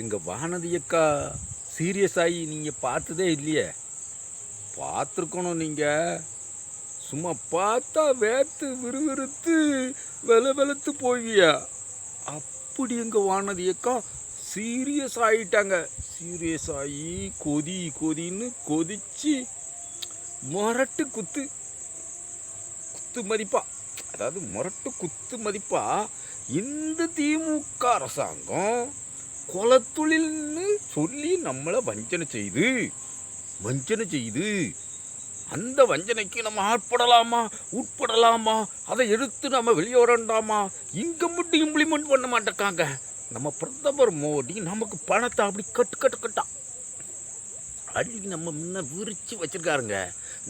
எங்கள் வானதி அக்கா சீரியஸ் ஆகி நீங்கள் பார்த்ததே இல்லையே. பார்த்துருக்கணும் நீங்கள் சும்மா பார்த்தா வேத்து விறுவிறுத்து வெல வெளுத்து போவியா. அப்படி எங்கள் வானதி அக்கா சீரியஸ் ஆகிட்டாங்க சீரியஸ் ஆகி கொதி கொதின்னு கொதிச்சு முரட்டு குத்து. குத்து மதிப்பா. அதாவது முரட்டு குத்து மதிப்பா. இந்த திமுக அரசாங்கம் கொலத்தொழில்னு சொல்லி நம்மளை வஞ்சனை செய்து வஞ்சனை செய்து அந்த வஞ்சனைக்கு நம்ம ஆட்படலாமா உட்படலாமா அதை எடுத்து நம்ம வெளியே வரண்டாமா இங்கே மட்டும் இம்ப்ளிமெண்ட் பண்ண மாட்டேக்காங்க. நம்ம பிரதமர் மோடி நமக்கு பணத்தை அப்படி கட்டு கட்டு கட்டா. அள்ளி நம்ம முன்ன விரித்து வச்சிருக்காருங்க.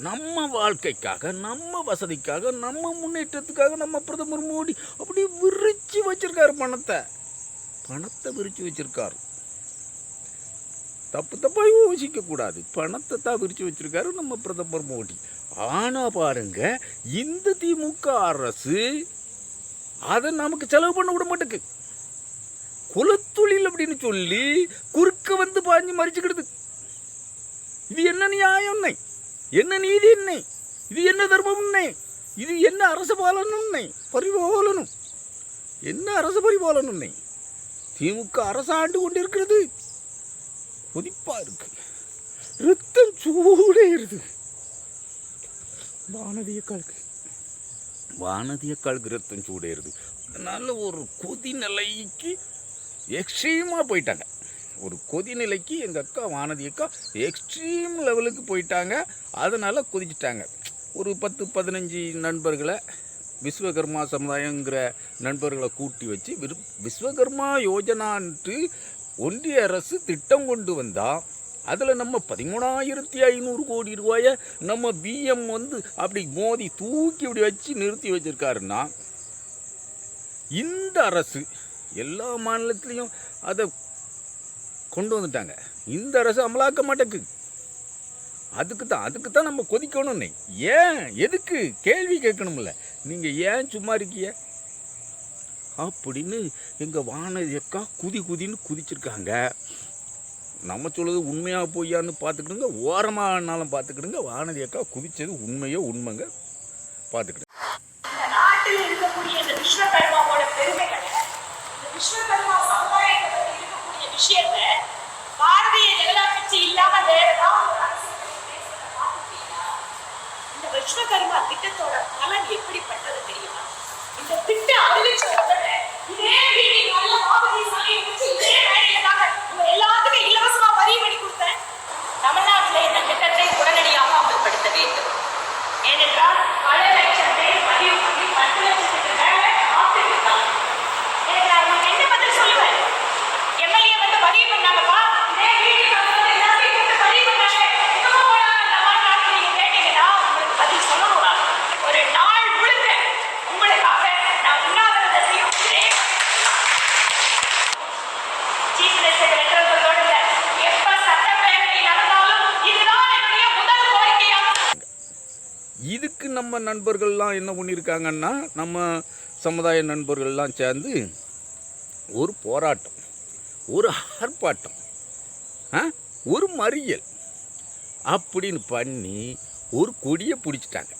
நம்ம வாழ்க்கைக்காக நம்ம வசதிக்காக நம்ம முன்னேற்றத்துக்காக நம்ம பிரதமர் மோடி அப்படி விரித்து வச்சிருக்காரு பணத்தை. பணத்தை விரித்து வச்சிருக்காரு. தப்பு தப்பாக யோசிக்க கூடாது. பணத்தை தான் விரித்து வச்சிருக்காரு நம்ம பிரதமர் மோடி. ஆனா பாருங்க இந்த திமுக அரசு அதை நமக்கு செலவு பண்ண விட மாட்டேக்கு. குலத்தொழில் அப்படின்னு சொல்லி குறுக்க வந்து பாஞ்சு மறிச்சுக்கிடுது. இது என்ன நியாயம் என்ன? நீதி என்ன? இது என்ன தர்மம் என்ன? இது என்ன அரச பாலனும் பரிபாலனும். என்ன அரச பரிபாலனும் என்ன? திமுக அரசாண்டு கொண்டிருக்கிறது. கொதிப்பா இருக்கு. ரத்தம் சூடேறுது வானதியக்காலுக்கு வானதியக்காலுக்கு ரத்தம் சூடேறுது அதனால ஒரு கொதி நிலைக்கு எக்ஸ்ட்ரீமாக போயிட்டாங்க. ஒரு கொதிநிலைக்கு எங்கள் அக்கா வானதி அக்கா எக்ஸ்ட்ரீம் லெவலுக்கு போயிட்டாங்க. அதனால் கொதிச்சிட்டாங்க. ஒரு பத்து பதினஞ்சு நண்பர்களை விஸ்வகர்மா சமுதாயங்கிற நண்பர்களை கூட்டி வச்சு விரு- விஸ்வகர்மா யோஜனான்ட்டு ஒன்றிய அரசு திட்டம் கொண்டு வந்தால் அதில் நம்ம பதிமூணாயிரத்தி ஐநூறு கோடி ரூபாயை நம்ம பிஎம் வந்து அப்படி மோதி தூக்கி இப்படி வச்சு நிறுத்தி வச்சிருக்காருன்னா இந்த அரசு எல்லா மாநிலத்திலையும் அதை கொண்டு வந்துட்டாங்க. இந்த அரசு அமலாக்க மாட்டேக்கு. அதுக்கு தான் அதுக்கு தான் நம்ம கொதிக்கணும்னே. ஏன்? எதுக்கு? கேள்வி கேட்கணும்ல. நீங்கள் ஏன் சும்மா இருக்கிய அப்படின்னு எங்கள் வானதி அக்கா குதி குதின்னு குதிச்சிருக்காங்க. நம்ம சொல்லுறது உண்மையாக பொய்யான்னு பார்த்துக்கிடுங்க ஓரமானாலும் பார்த்துக்கிடுங்க. வானதி அக்கா குதித்தது உண்மையோ உண்மைங்க பார்த்துக்கிடுங்க. விஷயத்தை நாட்டில் இருக்கக்கூடிய இந்த விஸ்வகர்மாவோட பெருமைகளை இந்த விஸ்வகர்மா சமுதாயத்தை பத்தி இருக்கக்கூடிய விஷயத்தை பாரதிய ஜனதா கட்சி இல்லாம வேற ஏதாவது ஒரு அரசியல் கட்சி பேசுறத பார்த்திருக்கீங்களா? இந்த விஸ்வகர்மா திட்டத்தோட பலன் எப்படிப்பட்டது தெரியுமா? இந்த திட்டம் அறிவிச்ச உடனே இதே மீட்டிங் நல்ல மாதிரி சமயம் வச்சு இதே வேலையில தாங்க உங்க எல்லாத்துக்கும் இலவசமா பதிவு பண்ணி கொடுத்தேன் தமிழ்நாட்டில் இந்த திட்டத்தை உடனடியாக அமல்படுத்த வேண்டும் ஏனென்றால் பல லட்சம் பேர் பதிவு பண்ணி பத்து லட்சத்துக்கு மேல காத்திருக்காங்க எனக்கு நான் உங்களுக்கு என்ன பதில் சொல்லுவேன் எம்எல்ஏ வந்து பதிவு பண்ணாங்கப்பா இதே வீட்டுக்கு வந்து எல்லாத்தையும் கூப்பிட்டு பதிவு பண்ணாங்க எங்கம்மா போனாங்க அந்த மாதிரி நாட்டுக்கு நீங்க கேட்டீங்கன்னா உங்களுக்கு பதில் சொல்லணும் நான். ஒரு நாள் முழுக்க உங்களுக்காக நான் உண்ணாவிரதத்தையும் இதே சீஃப் மினிஸ்டர் லெட்டர் சொல்றதோட இல்ல எப்ப சட்டப்பேரவை நடந்தாலும் இதுதான் என்னுடைய முதல் கோரிக்கையாக இதுக்கு நம்ம நண்பர்கள்லாம் என்ன பண்ணியிருக்காங்கன்னா நம்ம சமுதாய நண்பர்கள்லாம் சேர்ந்து ஒரு போராட்டம் ஒரு ஆர்ப்பாட்டம் ஒரு மறியல் அப்படின்னு பண்ணி ஒரு கொடியை பிடிச்சிட்டாங்க.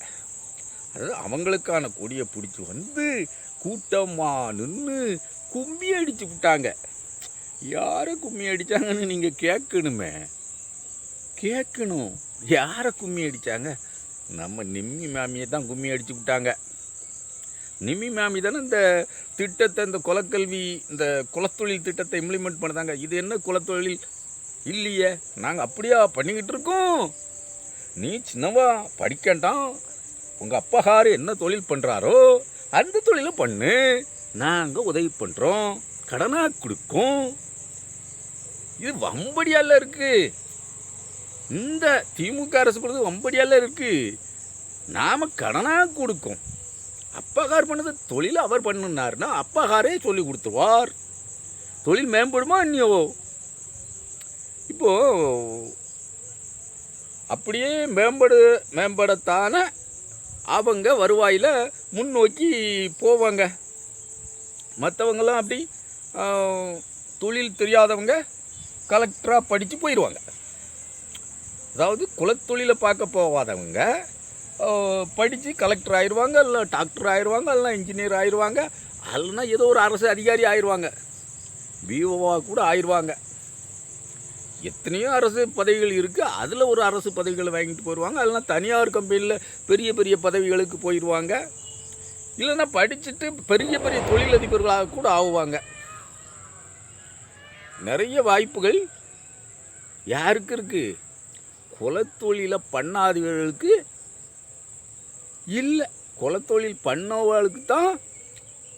அதாவது அவங்களுக்கான கொடியை பிடிச்சி வந்து கூட்டமாக நின்று கும்மி அடிச்சு விட்டாங்க. யாரை கும்மி அடித்தாங்கன்னு நீங்கள் கேட்கணுமே? கேட்கணும். யாரை கும்மி அடித்தாங்க நம்ம நிம்மி மாமியை தான் கும்மி அடிச்சு விட்டாங்க. நிம்மி மாமி தானே இந்த திட்டத்தை இந்த குலக்கல்வி இந்த குலத்தொழில் திட்டத்தை இம்ப்ளிமெண்ட் பண்ணுறாங்க இது என்ன குலத்தொழில்? இல்லையே. நாங்கள் அப்படியா பண்ணிக்கிட்டு இருக்கோம். நீ சின்னவா படிக்கண்டாம் உங்கள் அப்பகார் என்ன தொழில் பண்ணுறாரோ அந்த தொழிலை பண்ணு. நாங்கள் உதவி பண்ணுறோம் கடனாக கொடுக்கும். இது வம்படியால இருக்குது இந்த திமுக அரசு கொடுத்தது வம்படியால இருக்குது நாம் கடனாக கொடுக்கும். அப்பகார் பண்ணது தொழில் அவர் பண்ணினார்னா அப்பகாரே சொல்லி கொடுத்துருவார். தொழில் மேம்படுமா இன்னியோ இப்போ அப்படியே மேம்படு மேம்படத்தான அவங்க வருவாயில் முன்னோக்கி போவாங்க. மற்றவங்களாம் அப்படி தொழில் தெரியாதவங்க கலெக்டராக படித்து போயிடுவாங்க அதாவது குலத்தொழிலை பார்க்க போகாதவங்க படித்து கலெக்டர் ஆயிடுவாங்க இல்லை டாக்டர் ஆயிடுவாங்க இல்லை இன்ஜினியர் ஆயிடுவாங்க இல்லைன்னா ஏதோ ஒரு அரசு அதிகாரி ஆயிடுவாங்க விஓவாக கூட ஆயிடுவாங்க எத்தனையோ அரசு பதவிகள் இருக்குது அதில் ஒரு அரசு பதவிகளை வாங்கிட்டு போயிடுவாங்க இல்லைனா தனியார் கம்பெனியில் பெரிய பெரிய பதவிகளுக்கு போயிடுவாங்க இல்லைன்னா படிச்சுட்டு பெரிய பெரிய தொழிலதிபர்களாக கூட ஆகுவாங்க. நிறைய வாய்ப்புகள் யாருக்கு இருக்குது குலத்தொழிலை பண்ணாதவர்களுக்கு இல்லை. குலத்தொழில் பண்ணவாளுக்கு தான்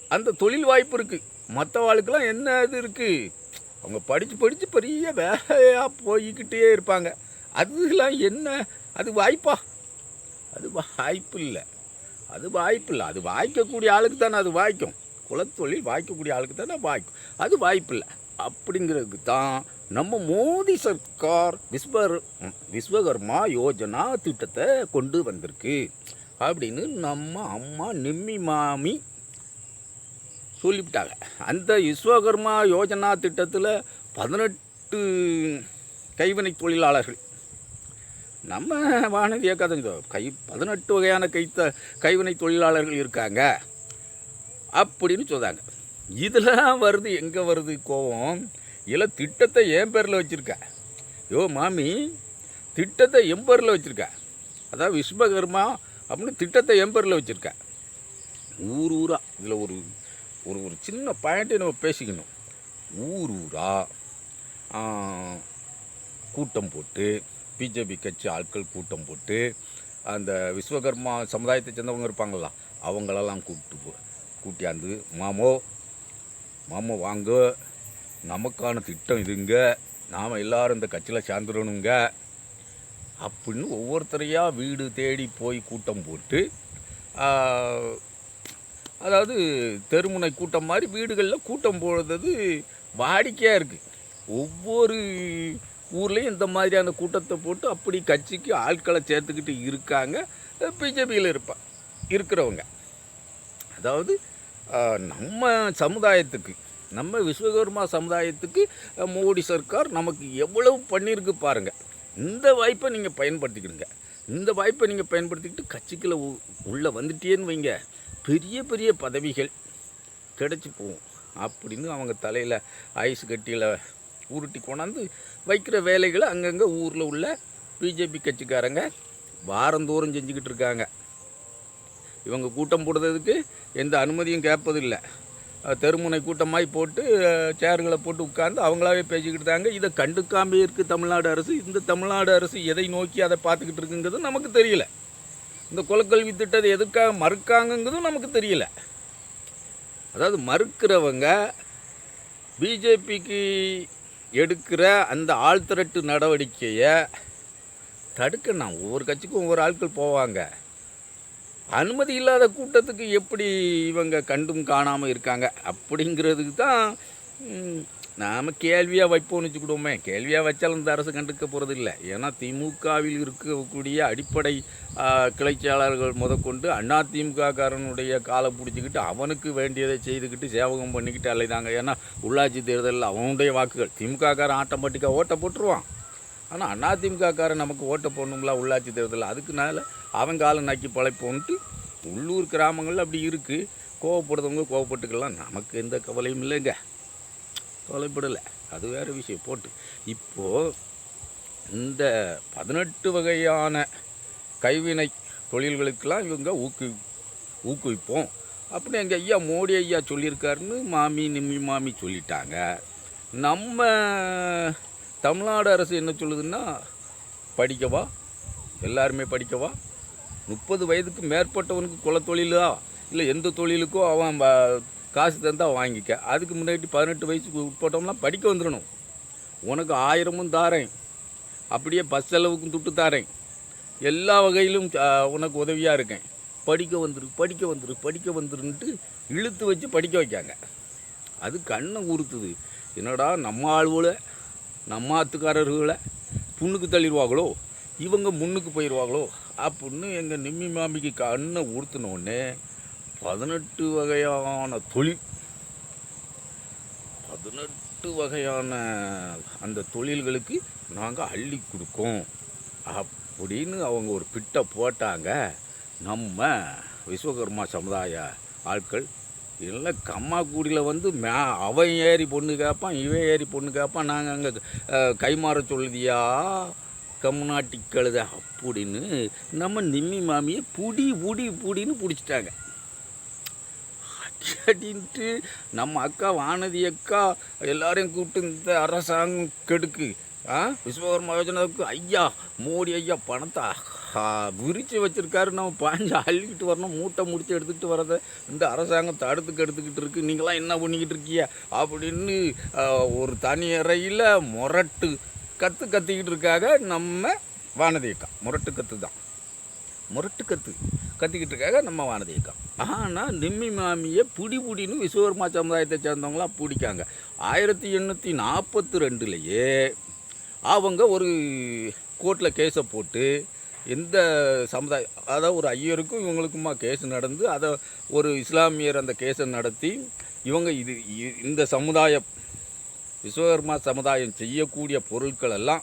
அந்த தொழில் வாய்ப்பு இருக்குது மற்றவாளுக்கெல்லாம் என்ன இது இருக்குது அவங்க படித்து படித்து பெரிய வேலையாக போய்கிட்டே இருப்பாங்க. அதுலாம் என்ன? அது வாய்ப்பா? அது வாய்ப்பு இல்லை. அது வாய்ப்பு இல்லை. அது வாய்க்கக்கூடிய ஆளுக்கு தானே அது வாய்க்கும். குலத்தொழில் வாய்க்கக்கூடிய ஆளுக்கு தானே வாய்க்கும். அது வாய்ப்பு இல்லை. அப்படிங்கிறதுக்கு தான் நம்ம மோடி சர்க்கார் விஸ்வர் விஸ்வகர்மா யோஜனா திட்டத்தை கொண்டு வந்திருக்கு. அப்படின்னு நம்ம அம்மா நிம்மி மாமி சொல்லிவிட்டாங்க. அந்த விஸ்வகர்மா யோஜனா திட்டத்தில் பதினெட்டு கைவினை தொழிலாளர்கள். நம்ம வானதியை கதை கை பதினெட்டு வகையான கைத்த கைவினை தொழிலாளர்கள் இருக்காங்க. அப்படின்னு சொல்கிறாங்க இதெல்லாம் வருது எங்கே வருது கோவம்? இல்லை திட்டத்தை என் பேரில் வச்சுருக்க. யோ மாமி திட்டத்தை என் பேரில் வச்சுருக்க. அதாவது விஸ்வகர்மா அப்படின்னு திட்டத்தை என் பேரில் வச்சுருக்க. ஊர் ஊராக இதில் ஒரு ஒரு ஒரு சின்ன பாயிண்ட்டை நம்ம பேசிக்கணும். ஊர் ஊராக கூட்டம் போட்டு பிஜேபி கட்சி ஆட்கள் கூட்டம் போட்டு அந்த விஸ்வகர்மா சமுதாயத்தை சேர்ந்தவங்க இருப்பாங்களா அவங்களெல்லாம் கூப்பிட்டு போ கூட்டியாந்து மாமோ மாமோ வாங்க. நமக்கான திட்டம் இதுங்க. நாம் எல்லாரும் இந்த கட்சியில் சேர்ந்துடணுங்க. அப்படின்னு ஒவ்வொருத்தரையாக வீடு தேடி போய் கூட்டம் போட்டு அதாவது தெருமுனை கூட்டம் மாதிரி வீடுகளில் கூட்டம் போடுறது வாடிக்கையாக இருக்குது ஒவ்வொரு ஊர்லேயும் இந்த மாதிரியான கூட்டத்தை போட்டு அப்படி கட்சிக்கு ஆட்களை சேர்த்துக்கிட்டு இருக்காங்க. பிஜேபியில் இருப்பான் இருக்கிறவங்க. அதாவது நம்ம சமுதாயத்துக்கு நம்ம விஸ்வகர்மா சமுதாயத்துக்கு மோடி சர்க்கார் நமக்கு எவ்வளவு பண்ணியிருக்கு பாருங்கள் இந்த வாய்ப்பை நீங்கள் பயன்படுத்திக்கிடுங்க. இந்த வாய்ப்பை நீங்கள் பயன்படுத்திக்கிட்டு கட்சிக்குள்ளே உ உள்ளே வந்துட்டேன்னு வைங்க. பெரிய பெரிய பதவிகள் கிடச்சி போகும். அப்படின்னு அவங்க தலையில் ஐஸ் கட்டியில் உருட்டி கொண்டாந்து வைக்கிற வேலைகளை அங்கங்கே ஊரில் உள்ள பிஜேபி கட்சிக்காரங்க வாரந்தோறும் செஞ்சுக்கிட்டு இருக்காங்க. இவங்க கூட்டம் போடுறதுக்கு எந்த அனுமதியும் கேட்பதில்லை. தெருமுனை கூட்டமாய் போட்டு சேர்களை போட்டு உட்கார்ந்து அவங்களாவே பேசிக்கிட்டு தாங்க. இதை கண்டுக்காமே இருக்குது தமிழ்நாடு அரசு இந்த தமிழ்நாடு அரசு எதை நோக்கி அதை பார்த்துக்கிட்டு இருக்குங்கிறது நமக்கு தெரியல. இந்த குலக்கல்வி திட்டத்தை எதுக்காக மறுக்காங்கங்கிறதும் நமக்கு தெரியல. அதாவது மறுக்கிறவங்க பிஜேபிக்கு எடுக்கிற அந்த ஆழ்திரட்டு நடவடிக்கையை தடுக்கணும் ஒவ்வொரு கட்சிக்கும் ஒவ்வொரு ஆட்கள் போவாங்க. அனுமதி இல்லாத கூட்டத்துக்கு எப்படி இவங்க கண்டும் காணாமல் இருக்காங்க? அப்படிங்கிறதுக்கு தான் நாம் கேள்வியாக வைப்போம்னு வச்சுக்கிடுவோமே. கேள்வியாக வச்சாலும் இந்த அரசு கண்டுக்க போகிறது இல்லை. ஏன்னா திமுகவில் இருக்கக்கூடிய அடிப்படை கிளைச்சியாளர்கள் கிளைச்சாளர்கள் முதற்கொண்டு அண்ணா திமுகக்காரனுடைய காலை பிடிச்சிக்கிட்டு அவனுக்கு வேண்டியதை செய்துக்கிட்டு சேவகம் பண்ணிக்கிட்டு அலைதாங்க. ஏன்னா உள்ளாட்சி தேர்தலில் அவனுடைய வாக்குகள். திமுகக்காரன் ஆட்டோமேட்டிக்காக ஓட்டை போட்டுருவான். ஆனால் அதிமுகக்காரன் நமக்கு ஓட்டை போடணுங்களா உள்ளாட்சி தேர்தலில். அதுக்குனால அவன் காலம் நக்கி பழைப்போன்ட்டு உள்ளூர் கிராமங்களில் அப்படி இருக்குது கோவப்படுறவங்க கோவப்பட்டுக்கலாம். நமக்கு எந்த கவலையும் இல்லைங்க. கவலைப்படலை. அது வேறு விஷயம். போட்டு. இப்போது இந்த பதினெட்டு வகையான கைவினை தொழில்களுக்கெல்லாம் இவங்க ஊக்கு ஊக்குவிப்போம். அப்படி எங்கள் ஐயா மோடி ஐயா சொல்லியிருக்காருன்னு மாமி நிம்மி மாமி சொல்லிட்டாங்க. நம்ம தமிழ்நாடு அரசு என்ன சொல்லுதுன்னா படிக்கவா? எல்லாருமே படிக்கவா? முப்பது வயதுக்கு மேற்பட்டவனுக்கு குலத்தொழிலா இல்லை எந்த தொழிலுக்கோ அவன் காசு தந்தா வாங்கிக்க. அதுக்கு முன்னாடி பதினெட்டு வயசுக்கு உட்பட்டோம்னா படிக்க வந்துடணும் உனக்கு ஆயிரமும் தாரேன். அப்படியே பஸ் செலவுக்கும் துட்டு தாரேன். எல்லா வகையிலும் உனக்கு உதவியாக இருக்கேன். படிக்க வந்துரு படிக்க வந்துரு படிக்க வந்துருன்ட்டு இழுத்து வச்சு படிக்க வைக்காங்க. அது கண்ணை உறுத்துது என்னடா நம்ம ஆளுவில் நம்ம ஆத்துக்காரர்களை புண்ணுக்கு தள்ளிடுவாங்களோ? இவங்க முன்னுக்கு போயிடுவாங்களோ அப்படின்னு எங்கள் நிம்மி மாமிக்கு கண்ணை ஊர்த்தினோடனே பதினெட்டு வகையான தொழில். பதினெட்டு வகையான அந்த தொழில்களுக்கு நாங்கள் அள்ளி கொடுக்கோம். அப்படின்னு அவங்க ஒரு பிட்டை போட்டாங்க. நம்ம விஸ்வகர்மா சமுதாய ஆட்கள் இல்லை கம்மாக்குடியில் வந்து மே அவன் ஏறி பொண்ணு கேட்பான் இவன் ஏறி பொண்ணு கேட்பான் நாங்கள் அங்கே கைமாற சொல்லுதியா? கம்நாட்டி கழுத அப்படின்னு நம்ம நிம்மி மாமியை புடி புடி புடின்னு பிடிச்சிட்டாங்க. அப்படின்ட்டு நம்ம அக்கா வானதி அக்கா எல்லாரையும் கூப்பிட்டு இந்த அரசாங்கம் கெடுக்கு. ஆ? விஸ்வகர்மா யோஜனாவுக்கு ஐயா மோடி ஐயா பணத்தை ஆ, விரிச்சு வச்சிருக்காரு. நம்ம பாஞ்சு அள்ளிக்கிட்டு வரணும் மூட்டை முடிச்சு எடுத்துக்கிட்டு வரத இந்த அரசாங்கம் தடுத்துக்கு எடுத்துக்கிட்டு இருக்கு. நீங்களாம் என்ன பண்ணிக்கிட்டு இருக்கீங்க? அப்படின்னு ஒரு தனி அறையில் முரட்டு கற்று கத்திக்கிட்டு இருக்காங்க நம்ம வானதி அக்கா. முரட்டு கத்து தான். முரட்டு கற்று கத்திக்கிட்டு இருக்காங்க நம்ம வானதி அக்கா. ஆனால் நிம்மி மாமியை புடி புடின்னு விஸ்வகர்மா சமுதாயத்தை சேர்ந்தவங்களாம் பிடிக்காங்க. ஆயிரத்தி எண்ணூற்றி நாற்பத்தி ரெண்டுலேயே அவங்க ஒரு கோர்ட்டில் கேஸை போட்டு எந்த சமுதாய அதாவது ஒரு ஐயருக்கும் இவங்களுக்குமா கேஸ் நடந்து அதை ஒரு இஸ்லாமியர் அந்த கேஸை நடத்தி இவங்க இது இந்த சமுதாயம் விஸ்வகர்மா சமுதாயம் செய்யக்கூடிய பொருட்கள் எல்லாம்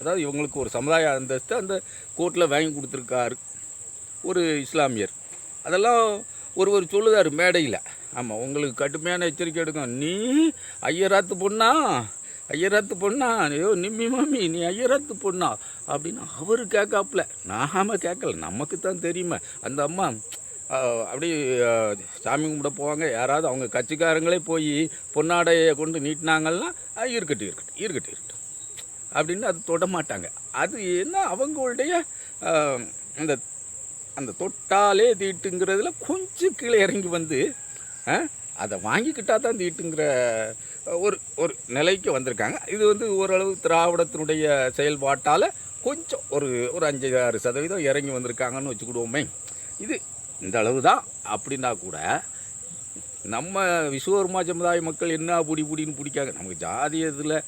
அதாவது இவங்களுக்கு ஒரு சமுதாய அந்தஸ்து அந்த கோர்ட்டில் வாங்கி கொடுத்துருக்காரு. ஒரு இஸ்லாமியர். அதெல்லாம் ஒருவர் சொல்லுதார் மேடையில். ஆமாம் உங்களுக்கு கடுமையான எச்சரிக்கை எடுக்கும் நீ ஐயராத்து பொண்ணா? ஐயராத்து பொண்ணா? ஐயோ நிம்மி மாமி நீ ஐயராத்து பொண்ணா? அப்படின்னு அவர் கேட்காப்புல. நாம கேட்கல. நமக்கு தான் தெரியுமே. அந்த அம்மா அப்படி சாமி கும்பிட போவாங்க. யாராவது அவங்க கட்சிக்காரங்களே போய் பொன்னாடையை கொண்டு நீட்டினாங்கன்னா இருக்கட்டும் இருக்கட்டும் இருக்கட்டும் இருக்கட்டும். அப்படின்னு அது தொட மாட்டாங்க. அது என்ன அவங்களுடைய அந்த அந்த தொட்டாலே தீட்டுங்கிறதுல கொஞ்சம் கீழே இறங்கி வந்து அதை வாங்கிக்கிட்டால் தான் தீட்டுங்கிற ஒரு ஒரு நிலைக்கு வந்திருக்காங்க. இது வந்து ஓரளவு திராவிடத்தினுடைய செயல்பாட்டால் கொஞ்சம் ஒரு ஒரு அஞ்சு ஆறு சதவீதம் இறங்கி வந்திருக்காங்கன்னு வச்சுக்கிடுவோமே. இது இந்த அளவு தான் அப்படின்னா கூட நம்ம விஸ்வகர்மா சமுதாய மக்கள் என்ன புடி புடின்னு பிடிக்காங்க? நமக்கு ஜாதி இதில்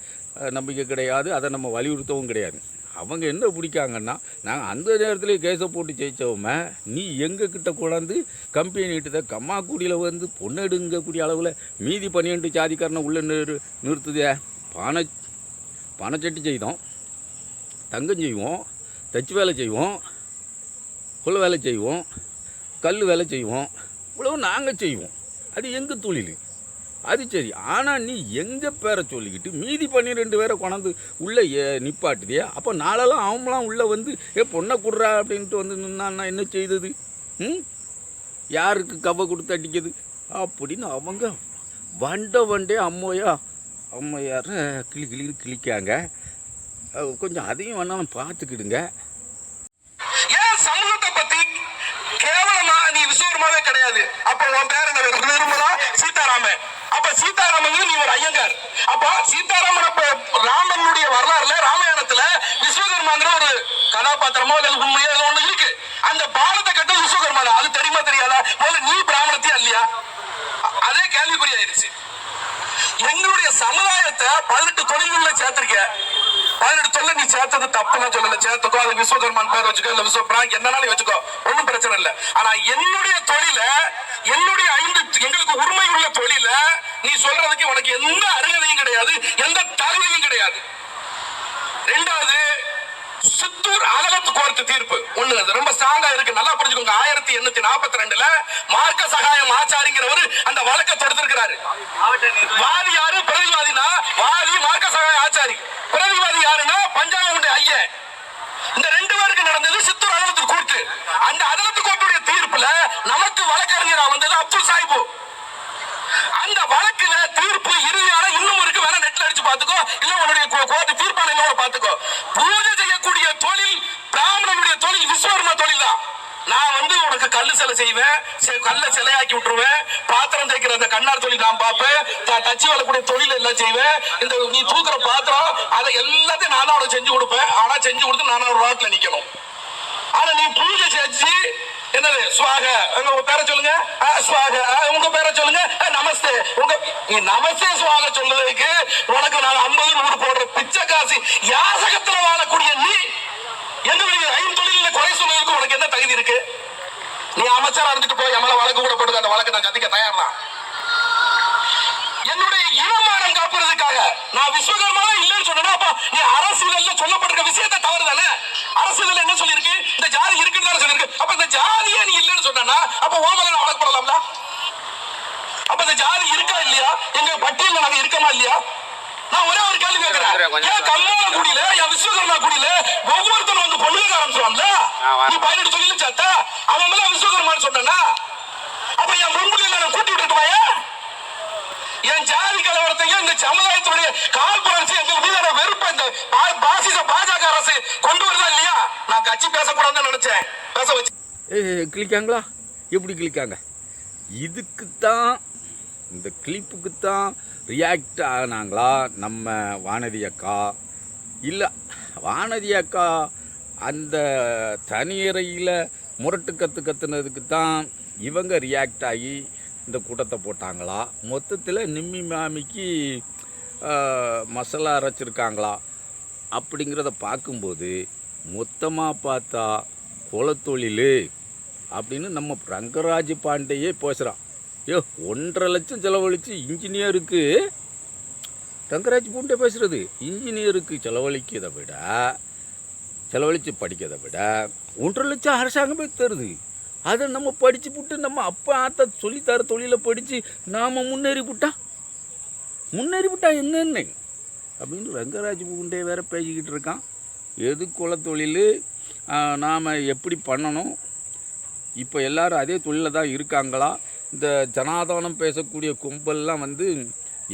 நம்பிக்கை கிடையாது. அதை நம்ம வலியுறுத்தவும் கிடையாது. அவங்க என்ன பிடிக்காங்கன்னா நாங்கள் அந்த நேரத்தில் கேஸை போட்டு ஜெயித்தவங்க நீ எங்கள் கிட்ட கொண்டாந்து கம்பெனிகிட்ட கம்மாக்குடியில் வந்து பொண்ணு எடுங்கக்கூடிய அளவில் மீதி பன்னிரெண்டு ஜாதிக்காரனை உள்ளே நிறு நிறுத்துதே. பானை பானைச்சட்டி செய்தோம். தங்கம் செய்வோம். தச்சு வேலை செய்வோம். கொள்ள வேலை செய்வோம். கல் வேலை செய்வோம். இவ்வளவு நாங்கள் செய்வோம். அது எங்கள் தொழில்? அது சரி. ஆனால் நீ எங்கள் பேரை சொல்லிக்கிட்டு மீதி பன்னிரெண்டு பேரை கொண்டாந்து உள்ளே ஏ- நிப்பாட்டுதியா அப்போ நாளெல்லாம் அவங்களாம் உள்ளே வந்து ஏ பொண்ணை கொடுறா அப்படின்ட்டு வந்து நின்னா என்ன செய்தது? ம்? யாருக்கு கவ கொடுத்து அடிக்குது அப்படின்னு அவங்க வண்ட வண்டே அம்மையா அம்மையார கிளி கிளின்னு கிளிக்காங்க கொஞ்சம் அதையும் வேணாலும் பார்த்துக்கிடுங்க ஏன் சமூகத்தை பத்தி கேவலமா நீ கிடையாது. அப்ப உன் பேர் என்ன நிர்மலா சீதாராமன். அப்ப சீதாராமன் நீ ஒரு ஐயங்கார். அப்ப சீதாராமன் அப்ப ராமனுடைய வரலாறுல ராமாயணத்துல விஸ்வகர்மாங்கிற ஒரு கதாபாத்திரமோ அல்லது உண்மையோ ஏதோ ஒண்ணு இருக்கு. அந்த பாலத்தை கட்ட விஸ்வகர்மா அது தெரியுமா தெரியாதா? முதல்ல நீ பிராமணத்தியா இல்லையா? அதே கேள்விக்குறி ஆயிடுச்சு. எங்களுடைய சமுதாயத்தை பதினெட்டு தொழில்கள்ல சேர்த்திருக்க. பதினெட்டு சொல்ல நீ சேர்த்தது தப்புன்னு சொல்லல. சேர்த்துக்கோ அது விஸ்வகர்மான் பேர் வச்சுக்கோ இல்ல விஸ்வபிரா என்னனாலும் வச்சுக்கோ. ஒன்னும் பிரச்சனை இல்ல. ஆனா என்னுடைய தொழில என்னுடைய ஐந்து எங்களுக்கு உரிமை உள்ள தொழில நீ சொல்றதுக்கு உனக்கு எந்த அருகதையும் கிடையாது எந்த தகுதியும் கிடையாது. ரெண்டாவது சித்தூர் அகலத்து கோர்த்து தீர்ப்பு. ஒண்ணு ரொம்ப ஸ்ட்ராங்கா இருக்கு. நல்லா புரிஞ்சுக்கோங்க. ஆயிரத்தி எண்ணூத்தி நாற்பத்தி ரெண்டுல மார்க்க சகாயம் ஆச்சாரிங்கிறவரு அந்த வழக்கை தொடுத்திருக்கிறாரு. வாதி யாரு பிரதிவாதினா வாதி மார்க்க சகாய ஆச்சாரி. பிரதிவாதி யாருன்னா பஞ்சாபமுடைய ஐயன். இந்த ரெண்டு பேருக்கு நடந்தது சித்தூர் அகலத்து கூட்டு அந்த அகலத்து கோர்ட்டுடைய தீர்ப்புல நமக்கு வழக்கறிஞரா வந்தது அப்துல் சாஹிபு அந்த வழக்குல தீர்ப்பு இறுதி இன்னும் இருக்கு வேணா நெட்ல அடிச்சு பாத்துக்கோ இல்ல உன்னுடைய கோர்ட்டு தீர்ப்பாணையோட பாத்துக்கோ பூஜை செய்யக்கூடிய தொழில் பிராமணனுடைய தொழில் விஸ்வகர்மா தொழில் தான். நான் வந்து உனக்கு கல்லு சிலை செய்வேன் கல்ல சிலையாக்கி விட்டுருவேன் பாத்திரம் தேய்க்கிற அந்த கண்ணார் தொழில் நான் பார்ப்பேன் தச்சு வளக்கூடிய தொழில் எல்லாம் செய்வேன். இந்த நீ தூக்குற பாத்திரம் அதை எல்லாத்தையும் நானும் உனக்கு செஞ்சு கொடுப்பேன். ஆனா செஞ்சு கொடுத்து நானும் ஒரு ரோட்ல நிக்கணும். ஆனா நீ பூஜை செஞ்சு என்னது? சுவாக. உங்க பேரை சொல்லுங்க. சுவாக. உங்க பேரை சொல்லுங்க. நமஸ்தே. உங்க நீ நமஸ்தே சுவாக சொல்றதுக்கு உனக்கு நான் ஐம்பது நூறு போடுற பிச்சை காசு யாசகத்துல வாழக்கூடிய நீ. எங்களுடைய ஐந்தொழில குறை சொல்றதுக்கு உனக்கு என்ன தகுதி இருக்கு? நீ அமைச்சரா இருந்துட்டு போய் எம்மள வழக்கு கூட போட்டு அந்த வழக்கு நான் கத்திக்க தயார் தான் என்னுடைய இனமானம் காப்புறதுக்காக நான் விஸ்வகர்மாவே இல்லைன்னு சொன்னா அரசியல்ல சொல்லப்பட்டிருக்க விஷயத்தை தவறு தானே அரசியல்ல என்ன சொல்லியிருக்கு? இந்த ஜாதி இருக்குன்னு சொல்லியிருக்கு. அப்ப இந்த ஜாதியே நீ இல்லைன்னு சொன்னா அப்ப ஓமல நான் வழக்கப்படலாம்ல? அப்ப இந்த ஜாதி இருக்கா இல்லையா? எங்க பட்டியல்ல நாங்க இருக்கமா இல்லையா? நான் ஒரே ஒரு கேள்வி கேட்கிறேன். ஏன் கல்யாண குடியில என் விஸ்வகர்மா குடியில ஒவ்வொருத்தரும் வந்து பொண்ணுங்க ஆரம்பிச்சிடுவான்ல நீ பதினெட்டு தொழில சேர்த்தா. அவன் மேல விஸ்வகர்மான்னு சொன்னா அப்ப என் முன்குடியில நான் கூட்டி விட்டுட்டுவாயா என் ஜாதி கலவரத்தையும் இந்த சமுதாயத்துடைய காழ்ப்புணர்ச்சி எங்கள் மீதான வெறுப்ப இந்த பாசிச பாஜக அரசு கொண்டு வருதா இல்லையா? நான் கட்சி பேசக்கூடாதுன்னு நினைச்சேன். பேச வச்சு ஏ கிளிக்காங்களா எப்படி கிளிக்காங்க இதுக்குத்தான் இந்த கிளிப்புக்கு தான் ரியாக்ட் ஆனாங்களா நம்ம வானதி அக்கா? இல்லை வானதி அக்கா அந்த தனியறையில் முரட்டு கற்று கத்துனதுக்கு தான் இவங்க ரியாக்ட் ஆகி இந்த கூட்டத்தை போட்டாங்களா? மொத்தத்தில் நிம்மி மாமிக்கு மசாலா அரைச்சிருக்காங்களா? அப்படிங்கிறத பார்க்கும்போது மொத்தமாக பார்த்தா குலத்தொழில் அப்படின்னு நம்ம ரங்கராஜ் பாண்டேயே பேசுகிறான் ஏ ஒன்றரை லட்சம் செலவழித்து இன்ஜினியருக்கு ரங்கராஜ் பாண்டே பேசுகிறது இன்ஜினியருக்கு செலவழிக்கிறதை விட செலவழித்து படிக்கிறதை விட ஒன்றரை லட்சம் அரசாங்கமே தருது. அதை நம்ம படித்து புட்டு நம்ம அப்பா ஆத்தா சொல்லித்தர தொழிலை படித்து நாம் முன்னேறி விட்டா முன்னேறி விட்டா என்னென்ன? அப்படின்னு ரங்கராஜ் பூண்டே வேற பேசிக்கிட்டு இருக்கான். எது குலத்தொழில் நாம் எப்படி பண்ணணும்? இப்போ எல்லாரும் அதே தொழிலில் தான் இருக்காங்களா? இந்த ஜனாதானம் பேசக்கூடிய கும்பல்லாம் வந்து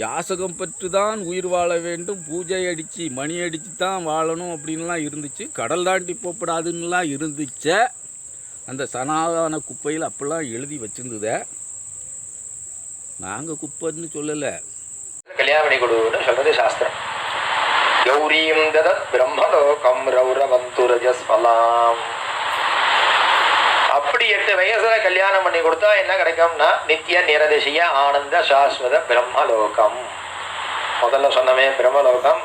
யாசகம் பெற்று தான் உயிர் வாழ வேண்டும் பூஜை அடித்து மணி அடித்து தான் வாழணும் அப்படின்லாம் இருந்துச்சு. கடல் தாண்டி போகப்படாதுன்னுலாம் இருந்துச்சே. அந்த சனாதன குப்பையில் அப்போல்லாம் எழுதி வச்சிருந்தத நாங்கள் குப்பைன்னு சொல்லலை. கல்யாணம் பண்ணி கொடுன்னு சொல்றது சாஸ்திரம். கௌரியும் ததத் பிரம்மலோகம் ரௌரவந்துரஜஸ்வலாம் அப்படி எட்டு வயசுல கல்யாணம் பண்ணி கொடுத்தா என்ன கிடைக்கும்னா நித்திய நிரதிசிய ஆனந்த சாஸ்வத பிரம்மலோகம். முதல்ல சொன்னமே பிரம்மலோகம்.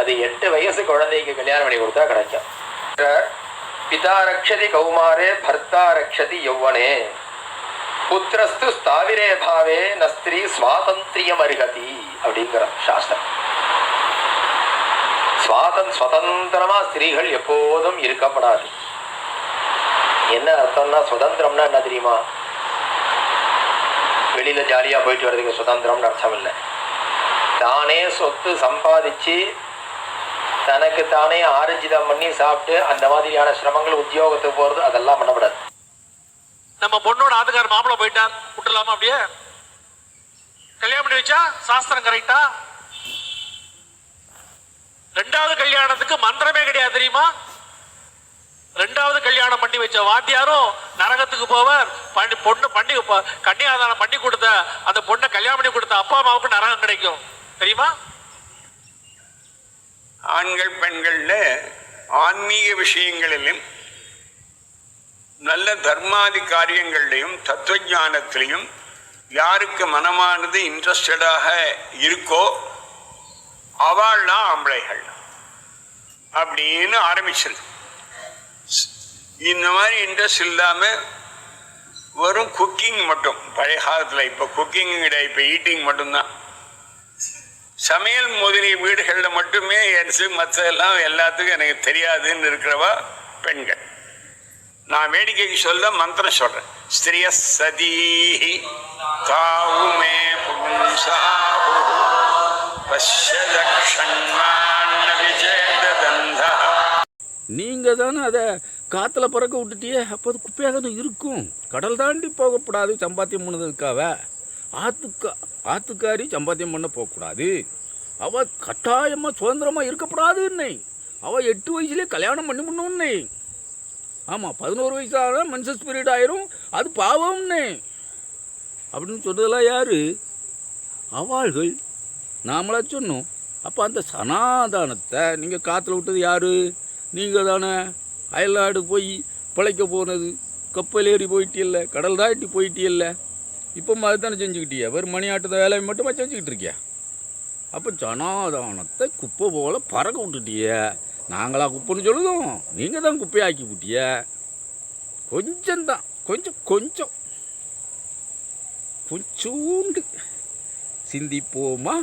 அது எட்டு வயசு குழந்தைக்கு கல்யாணம் பண்ணி கொடுத்தா கிடைக்கும். பிதா ரக்ஷதி கௌமாரே பர்த்தா ரக்ஷதி யௌவனே புத்திரஸ்து ஸ்தாவிரே பாவே நஸ்திரி சுவாதந்திரியம் அருகதி அப்படிங்கிற சாஸ்திரம் சுவாதன் சுதந்திரமா ஸ்திரீகள் எப்போதும் இருக்கப்படாது. என்ன அர்த்தம்னா சுதந்திரம்னா என்ன தெரியுமா? வெளியில ஜாலியா போயிட்டு வர்றதுக்கு சுதந்திரம்னு அர்த்தம் இல்லை. தானே சொத்து சம்பாதிச்சு தனக்கு தானே ஆர்ஜிதம் பண்ணி சாப்பிட்டு அந்த மாதிரியான சிரமங்கள் உத்தியோகத்துக்கு போறது அதெல்லாம் பண்ணப்படாது. நம்ம பொண்ணோட ஆட்டுக்கார மாப்பிள்ள போயிட்டார் விட்டுலாமா அப்படியே? கல்யாணம் பண்ணி வச்சா சாஸ்திரம் கரெக்டா? ரெண்டாவது கல்யாணத்துக்கு மந்திரமே கிடையாது தெரியுமா? ரெண்டாவது கல்யாணம் பண்ணி வச்ச வாத்தியாரும் நரகத்துக்கு போவார். பண்ணி பொண்ணு பண்ணி கன்னியாதானம் பண்ணி கொடுத்த அந்த பொண்ணை கல்யாணம் பண்ணி கொடுத்த அப்பா அம்மாவுக்கு நரகம் கிடைக்கும். தெரியுமா? ஆண்கள் பெண்களில் ஆன்மீக விஷயங்களிலும் நல்ல தர்மாதி காரியங்கள்லையும் தத்துவஜானத்திலையும் யாருக்கு மனமானது இன்ட்ரெஸ்டடாக இருக்கோ அவள்லாம் ஆம்பளைகள் அப்படின்னு ஆரம்பிச்சிருக்கு. இந்த மாதிரி இன்ட்ரெஸ்ட் இல்லாமல் வெறும் குக்கிங் மட்டும். பழைய காலத்தில் இப்போ குக்கிங் கிடையாது இப்போ ஈட்டிங் மட்டும்தான். சமையல் முதலிய வீடுகளில் மட்டுமே என்ஸு மற்ற எல்லாம் எல்லாத்துக்கும் எனக்கு தெரியாதுன்னு இருக்கிறவா பெண்கள். நான் வேடிக்கைக்கு சொல்ல மந்திரம் சொல்றேன். ஸ்திரிய சதீ தாவுமே பும்சாஹு நீங்கள் தானே அதை காற்றுல பறக்க விட்டுட்டியே? அப்போ அது குப்பையாக தானே இருக்கும். கடல் தாண்டி போகக்கூடாது சம்பாத்தியம் பண்ணதுக்காக ஆத்துக்கா ஆத்துக்காரி சம்பாத்தியம் பண்ண போகக்கூடாது. அவள் கட்டாயமாக சுதந்திரமாக இருக்கக்கூடாதுன்னே அவள் எட்டு வயசுலேயே கல்யாணம் பண்ணி முன்னோன்னே ஆமாம் பதினோரு வயசாக மென்சஸ் பீரியட் ஆயிரும். அது பாவம்னே. அப்படின்னு சொன்னதெல்லாம் யார்? அவாள்கள். நாமளா சொன்னோம். அப்போ அந்த சனாதானத்தை நீங்கள் காற்றுல விட்டது யார்? நீங்கள் தானே. அயல்நாடு போய் பிழைக்க போனது. கப்பல் ஏறி போயிட்டியல்ல கடல் தாட்டி போயிட்டியல்ல. இப்போ அதுதானே செஞ்சுக்கிட்டியா? வெறும் மணி ஆட்டத்தை வேலையை மட்டுமா செஞ்சுக்கிட்டு இருக்கியா? அப்போ ஜனாதானத்தை குப்பை போல் பறக்க விட்டுட்டிய. நாங்களா குப்பைன்னு சொல்லுதோம். நீங்கள் தான் குப்பையாக்கி விட்டிய. கொஞ்சம்தான் கொஞ்சம் கொஞ்சம். கொஞ்சோண்டு. சிந்திப்போமா?